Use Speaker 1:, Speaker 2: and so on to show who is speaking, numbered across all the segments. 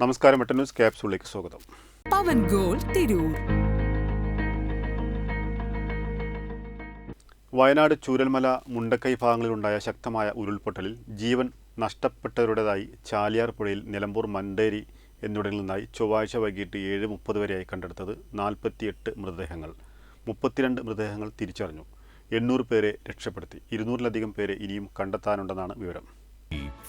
Speaker 1: നമസ്കാരം എട്ട് ന്യൂസ് ക്യാപ്സൂളിലേക്ക് സ്വാഗതം.
Speaker 2: പവൻ ഗോൾ തിരൂർ.
Speaker 1: വയനാട് ചൂരൽമല മുണ്ടക്കൈ ഭാഗങ്ങളിലുണ്ടായ ശക്തമായ ഉരുൾപൊട്ടലിൽ ജീവൻ നഷ്ടപ്പെട്ടവരുടേതായി ചാലിയാർ പുഴയിൽ നിലമ്പൂർ മണ്ടേരി എന്നിവിടങ്ങളിൽ നിന്നായി ചൊവ്വാഴ്ച വൈകിട്ട് ഏഴ് മുപ്പത് വരെയായി കണ്ടെടുത്തത് നാൽപ്പത്തിയെട്ട് മൃതദേഹങ്ങൾ. മുപ്പത്തിരണ്ട് മൃതദേഹങ്ങൾ തിരിച്ചറിഞ്ഞു. എണ്ണൂറ് പേരെ രക്ഷപ്പെടുത്തി. ഇരുന്നൂറിലധികം പേരെ ഇനിയും കണ്ടെത്താനുണ്ടെന്നാണ് വിവരം.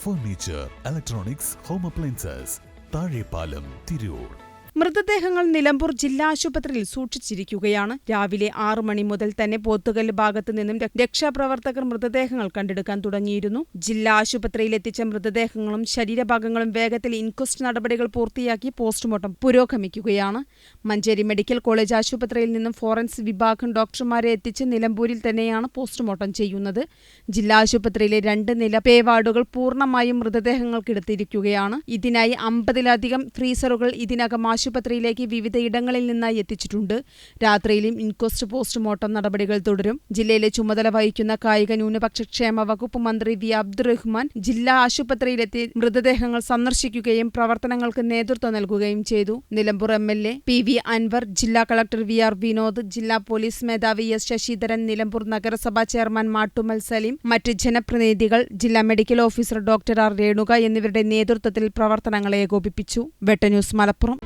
Speaker 3: Furniture electronics home appliances Thazhepalam Tirur
Speaker 4: മൃതദേഹങ്ങൾ നിലമ്പൂർ ജില്ലാ ആശുപത്രിയിൽ സൂക്ഷിച്ചിരിക്കുകയാണ്. രാവിലെ ആറു മണി മുതൽ തന്നെ പോത്തുകല്ല് ഭാഗത്തു നിന്നും രക്ഷാപ്രവർത്തകർ മൃതദേഹങ്ങൾ കണ്ടെടുക്കാൻ തുടങ്ങിയിരുന്നു. ജില്ലാ ആശുപത്രിയിൽ എത്തിച്ച മൃതദേഹങ്ങളും ശരീരഭാഗങ്ങളും വേഗത്തിൽ ഇൻക്വസ്റ്റ് നടപടികൾ പൂർത്തിയാക്കി പോസ്റ്റ്മോർട്ടം പുരോഗമിക്കുകയാണ്. മഞ്ചേരി മെഡിക്കൽ കോളേജ് ആശുപത്രിയിൽ നിന്നും ഫോറൻസിക് വിഭാഗം ഡോക്ടർമാരെ എത്തിച്ച് നിലമ്പൂരിൽ തന്നെയാണ് പോസ്റ്റ്മോർട്ടം ചെയ്യുന്നത്. ജില്ലാ ആശുപത്രിയിലെ രണ്ട് നില പേ വാർഡുകൾ പൂർണമായും മൃതദേഹങ്ങൾക്കെടുത്തിരിക്കുകയാണ് ഇതിനായി അമ്പതിലധികം ഫ്രീസറുകൾ ഇതിനകം ആശുപത്രിയിലേക്ക് വിവിധ ഇടങ്ങളിൽ നിന്നായി എത്തിച്ചിട്ടുണ്ട്. രാത്രിയിലും ഇൻക്വസ്റ്റ് പോസ്റ്റ്മോർട്ടം നടപടികൾ തുടരും. ജില്ലയിലെ ചുമതല വഹിക്കുന്ന കായിക ന്യൂനപക്ഷ ക്ഷേമ വകുപ്പ് മന്ത്രി വി. അബ്ദുറഹ്മാൻ ജില്ലാ ആശുപത്രിയിലെത്തി മൃതദേഹങ്ങൾ സന്ദർശിക്കുകയും പ്രവർത്തനങ്ങൾക്ക് നേതൃത്വം നൽകുകയും ചെയ്തു. Nilambur M L A P V Anvar ജില്ലാ കളക്ടർ വി ആർ വിനോദ് ജില്ലാ പോലീസ് മേധാവി എസ് ശശിധരൻ നിലമ്പൂർ നഗരസഭാ ചെയർമാൻ മാട്ടുമൽ സലീം മറ്റ് ജനപ്രതിനിധികൾ ജില്ലാ medical officer doctor R Renuka എന്നിവരുടെ നേതൃത്വത്തിൽ പ്രവർത്തനങ്ങൾ ഏകോപിപ്പിച്ചു. വെട്ട ന്യൂസ് മലപ്പുറം.